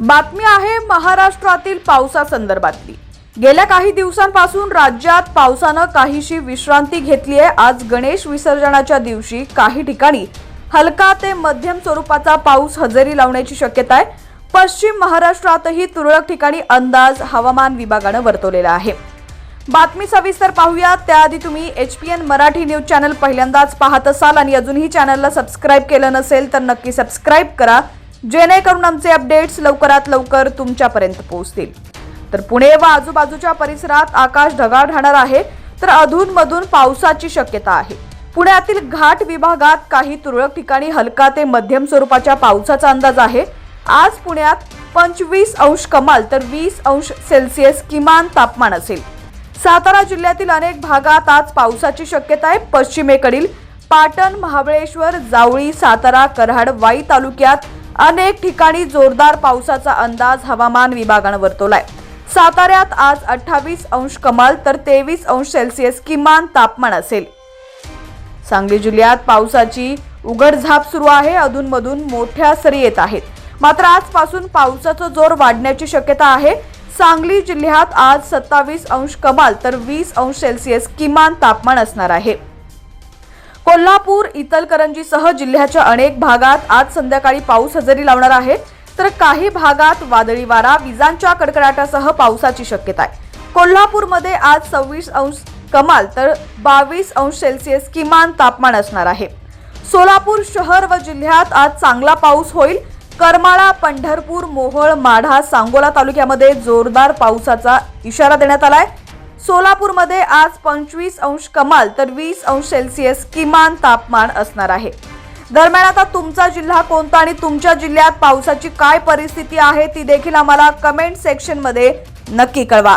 बातमी आहे महाराष्ट्रातील पावसासंदर्भातली. गेल्या काही दिवसांपासून राज्यात पावसानं काहीशी विश्रांती घेतली आहे. आज गणेश विसर्जनाच्या दिवशी काही ठिकाणी हलका ते मध्यम स्वरूपाचा पाऊस हजेरी लावण्याची शक्यता आहे. पश्चिम महाराष्ट्रातही तुरळक ठिकाणी अंदाज हवामान विभागानं वर्तवलेला आहे. बातमी सविस्तर पाहूया त्याआधी तुम्ही H P N Marathi news channel पहिल्यांदाच पाहत असाल आणि अजूनही चॅनलला सबस्क्राईब केलं नसेल तर नक्की सबस्क्राईब करा. जेणेकरून आमचे अपडेट्स लवकरात लवकर तुमच्यापर्यंत पोहोचतील. तर पुणे व आजूबाजूच्या परिसरात आकाश ढगाळ राहणार आहे तर अधूनमधून पावसाची शक्यता आहे. पुण्यातील घाट विभागात काही तुरळक ठिकाणी हलका ते मध्यम स्वरूपाच्या पावसाचा अंदाज आहे. आज पुण्यात पंचवीस अंश कमाल तर वीस अंश सेल्सिअस किमान तापमान असेल. सातारा जिल्ह्यातील अनेक भागात आज पावसाची शक्यता आहे. पश्चिमेकडील पाटण महाबळेश्वर जावळी सातारा कराड वाई तालुक्यात अनेक ठिकाणी जोरदार पावसाचा अंदाज हवामान विभागानं वर्तवलाय. साताऱ्यात आज अठ्ठावीस अंश कमाल तर तेवीस अंश सेल्सिअस किमान तापमान असेल. सांगली जिल्ह्यात पावसाची उघडझाप सुरू आहे अधूनमधून मोठ्या सरी येत आहेत. मात्र आजपासून पावसाचा जोर वाढण्याची शक्यता आहे. सांगली जिल्ह्यात आज सत्तावीस अंश कमाल तर वीस अंश सेल्सिअस किमान तापमान असणार आहे. कोल्हापूर इचलकरंजीसह जिल्ह्याच्या अनेक भागात आज संध्याकाळी पाऊस हजेरी लावणार आहे. तर काही भागात वादळी वारा विजांच्या कडकडाटासह पावसाची शक्यता आहे. कोल्हापूरमध्ये आज सव्वीस अंश कमाल तर बावीस अंश सेल्सिअस किमान तापमान असणार आहे. सोलापूर शहर व जिल्ह्यात आज चांगला पाऊस होईल. करमाळा पंढरपूर मोहोळ माढा सांगोला तालुक्यामध्ये जोरदार पावसाचा इशारा देण्यात आला आहे सोलापूरमध्ये आज पंचवीस अंश कमाल तर वीस अंश सेल्सिअस किमान तापमान असणार आहे. दरम्यान आता तुमचा जिल्हा कोणता आणि तुमच्या जिल्ह्यात पावसाची काय परिस्थिती आहे ती देखील आम्हाला कमेंट सेक्शनमध्ये नक्की कळवा.